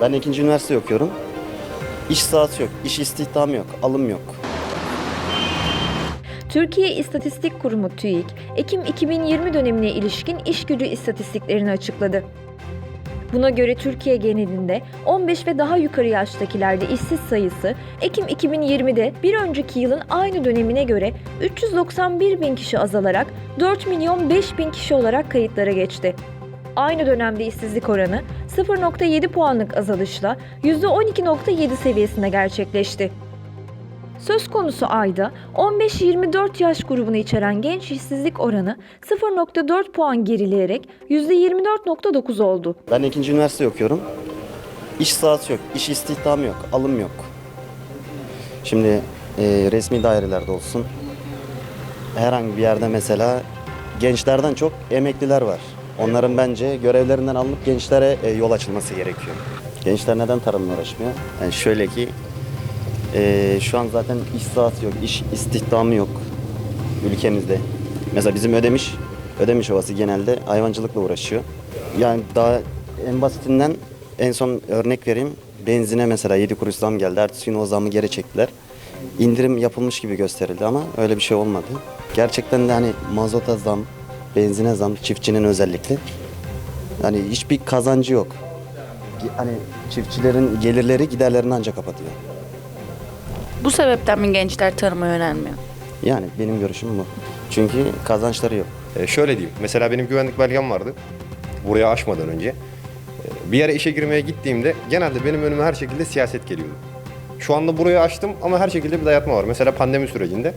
Ben ikinci üniversite okuyorum. İş saati yok, iş istihdamı yok, alım yok. Türkiye İstatistik Kurumu TÜİK, Ekim 2020 dönemine ilişkin iş gücü istatistiklerini açıkladı. Buna göre Türkiye genelinde 15 ve daha yukarı yaştakilerde işsiz sayısı Ekim 2020'de bir önceki yılın aynı dönemine göre 391 bin kişi azalarak 4 milyon 5 bin kişi olarak kayıtlara geçti. Aynı dönemde işsizlik oranı 0.7 puanlık azalışla %12.7 seviyesinde gerçekleşti. Söz konusu ayda 15-24 yaş grubunu içeren genç işsizlik oranı 0.4 puan gerileyerek %24.9 oldu. Ben ikinci üniversite okuyorum. İş saati yok, iş istihdamı yok, alım yok. Şimdi e, resmi dairelerde olsun, herhangi bir yerde mesela gençlerden çok emekliler var. Onların bence görevlerinden alınıp gençlere e, yol açılması gerekiyor. Gençler neden tarımla uğraşmıyor? Yani şöyle ki e, şu an zaten iş saati yok, iş istihdamı yok ülkemizde. Mesela bizim Ödemiş, Ödemiş Ovası genelde hayvancılıkla uğraşıyor. Yani daha en basitinden en son örnek vereyim. Benzine mesela 7 kuruş zam geldi. Ertesi gün o zamı geri çektiler. İndirim yapılmış gibi gösterildi ama öyle bir şey olmadı. Gerçekten de hani mazota zam, benzine zam, çiftçinin özellikle. Hani hiçbir kazancı yok. Hani çiftçilerin gelirleri giderlerini ancak kapatıyor. Bu sebepten mi gençler tarıma yönelmiyor? Yani benim görüşüm bu. Çünkü kazançları yok. E, şöyle diyeyim. Mesela benim güvenlik belgem vardı. Buraya aşmadan önce. E, bir yere işe girmeye gittiğimde genelde benim önüme her şekilde siyaset geliyordu. Şu anda burayı açtım ama her şekilde bir dayatma var. Mesela pandemi sürecinde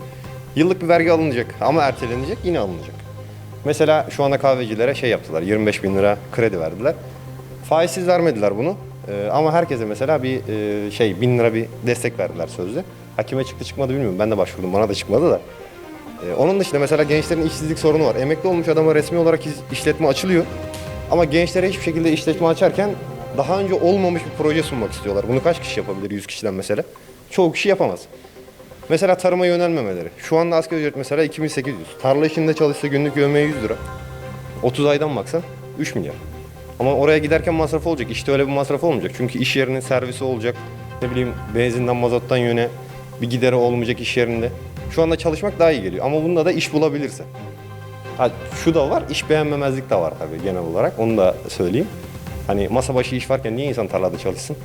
yıllık bir vergi alınacak ama ertelenecek yine alınacak. Mesela şu anda kahvecilere şey yaptılar. 25 bin lira kredi verdiler. Faizsiz vermediler bunu. E, ama herkese mesela bir e, şey bin lira bir destek verdiler sözde. Hakime çıktı çıkmadı bilmiyorum. Ben de başvurdum. Bana da çıkmadı da. Ee, onun dışında mesela gençlerin işsizlik sorunu var. Emekli olmuş adama resmi olarak iş- işletme açılıyor. Ama gençlere hiçbir şekilde işletme açarken daha önce olmamış bir proje sunmak istiyorlar. Bunu kaç kişi yapabilir 100 kişiden mesela? Çoğu kişi yapamaz. Mesela tarıma yönelmemeleri. Şu anda asgari ücret mesela 2800. Tarla işinde çalışsa günlük yövmeye 100 lira. 30 aydan baksan 3 milyar. Ama oraya giderken masrafı olacak. İşte öyle bir masrafı olmayacak. Çünkü iş yerinin servisi olacak. Ne bileyim benzinden mazottan yöne bir gideri olmayacak iş yerinde. Şu anda çalışmak daha iyi geliyor. Ama bunda da iş bulabilirse. Ha, şu da var, iş beğenmemezlik de var tabii genel olarak. Onu da söyleyeyim. Hani masa başı iş varken niye insan tarlada çalışsın?